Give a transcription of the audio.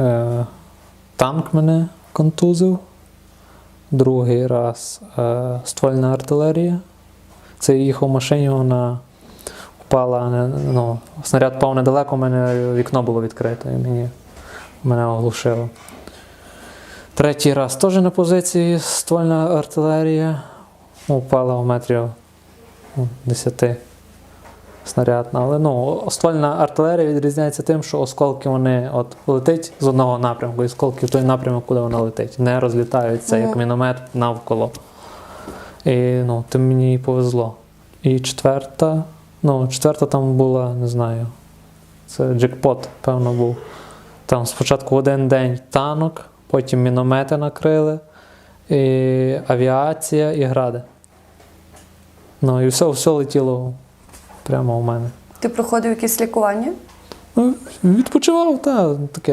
Е, танк мене контузив. Другий раз е, ствольна артилерія. Це я їхав в машині, вона впала, ну, снаряд впав недалеко, у мене вікно було відкрите і мені, мене оглушило. Третій раз теж на позиції ствольна артилерія. Впала в метрів ну, 10 снарядна. Але ну, ствольна артилерія відрізняється тим, що осколки вони от летить з одного напрямку, і осколки в той напрямок, куди вона летить. Не розлітаються, як міномет навколо. І ну, тим мені і повезло. І четверта, ну, четверта там була, не знаю. Це джекпот, певно, був. Там спочатку в один день танок, потім міномети накрили, і авіація і гради. Ну і все, все летіло прямо у мене. Ти проходив якісь лікування? Ну, відпочивав, так, таке.